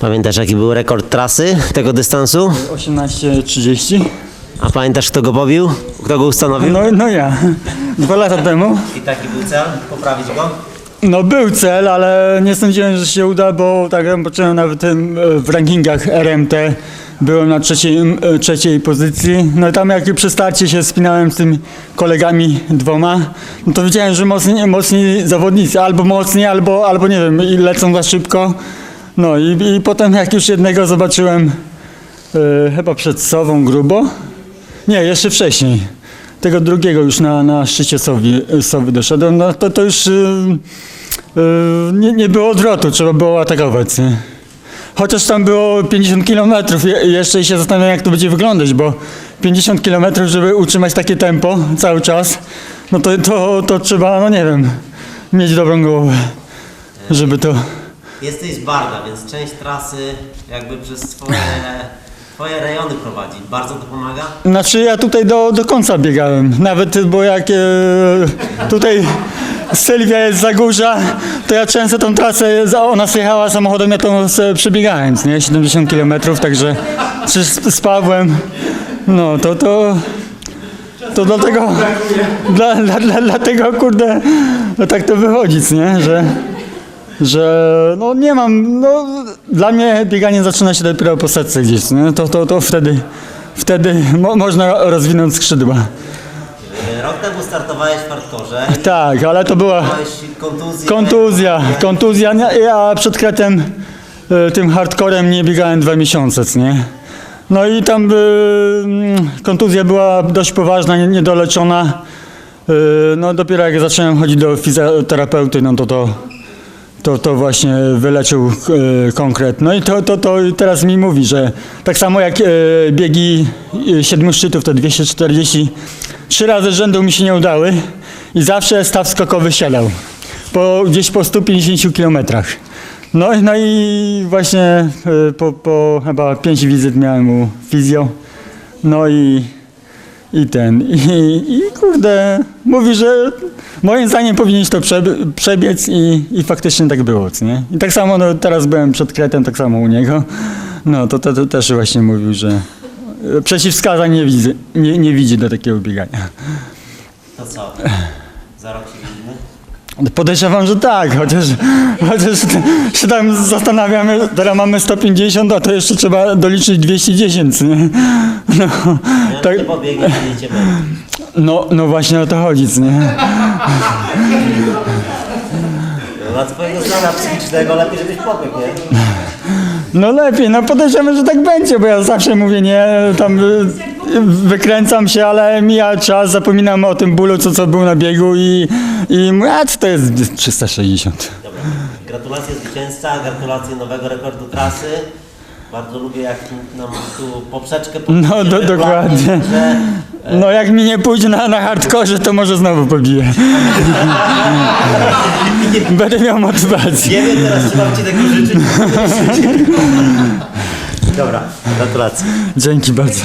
Pamiętasz jaki był rekord trasy tego dystansu? 18.30. A pamiętasz kto go pobił? Kto go ustanowił? No, no ja. Dwa lata temu. I taki był cel? Poprawić go? No był cel, ale nie sądziłem, że się uda, bo tak jak począłem nawet w rankingach RMT byłem na trzeciej, e, trzeciej pozycji. No i tam jak przy starcie się spinałem z tymi kolegami dwoma, no to widziałem, że mocni, mocni zawodnicy, albo mocni, albo, albo nie wiem, i lecą za szybko. No i, i potem jak już jednego zobaczyłem e, chyba przed Sową grubo, nie, jeszcze wcześniej. Tego drugiego już na, na szczycie Sowi, Sowy doszedłem, no to, to już yy, yy, nie, nie było odwrotu, trzeba było atakować. Nie? Chociaż tam było 50 km je, jeszcze się zastanawiam jak to będzie wyglądać, bo 50 km, żeby utrzymać takie tempo cały czas, no to, to, to trzeba, no nie wiem, mieć dobrą głowę, żeby to... Jesteś z Barda, więc część trasy jakby przez swoje, swoje rejony prowadzi. Bardzo to pomaga? Znaczy ja tutaj do, do końca biegałem. Nawet bo jak e, tutaj Sylwia jest z Zagórza, to ja często tą trasę, za- ona jechała samochodem, ja tą sobie przebiegałem, nie? 70 km, także czy z, z Pawłem, no to to... To dlatego, dla, dla, dla, dlatego kurde, no tak to wychodzi, nie? Że, że no nie mam, no dla mnie bieganie zaczyna się dopiero po setce gdzieś, nie? To, to, to wtedy, wtedy mo, można rozwinąć skrzydła. Rok temu startowałeś w hardkorze. Tak, ale to była kontuzja, kontuzja, ja przed kretem y, tym hardcorem nie biegałem dwa miesiące, nie? No i tam y, mm, kontuzja była dość poważna, nie- niedoleczona. Y, No dopiero jak zacząłem chodzić do fizjoterapeuty, no to to, to, to właśnie wyleczył y, konkret. No i to, to, to teraz mi mówi, że tak samo jak y, biegi y, siedmiu szczytów, to 240, trzy razy rzędu mi się nie udały i zawsze staw skokowy siadał. Po, gdzieś po 150 kilometrach. No, no i właśnie po, po chyba pięć wizyt miałem u fizjo. No i, i ten, i, i kurde, mówi, że moim zdaniem powinieneś to przebiec i, i faktycznie tak było, nie? I tak samo, no teraz byłem przed Kretem, tak samo u niego. No to, to, to też właśnie mówił, że przeciwwskazań nie widzi, nie, nie widzi do takiego biegania. To co? Za rok się widzimy? Podejrzewam, że tak, chociaż, chociaż się tam zastanawiamy, teraz mamy 150, a to jeszcze trzeba doliczyć 210, nie? No, tak, no, no właśnie o to chodzi, nie? Dla twojego psychicznego lepiej, żebyś pobiegł, nie? No lepiej, no podejrzewam, że tak będzie, bo ja zawsze mówię, nie, tam y, wykręcam się, ale mija czas, zapominam o tym bólu, co, co był na biegu i, i mówię, a co to jest 360? Dobra. Gratulacje zwycięzca, gratulacje nowego rekordu trasy. Bardzo lubię jak nam tu poprzeczkę No, do- dokładnie. że No jak mi nie pójdzie na, na hardkorze, to może znowu pobiję. Będę miał motywację. Nie wiem, teraz trzeba ci tego życzyć. Dobra, gratulacje. Dzięki bardzo.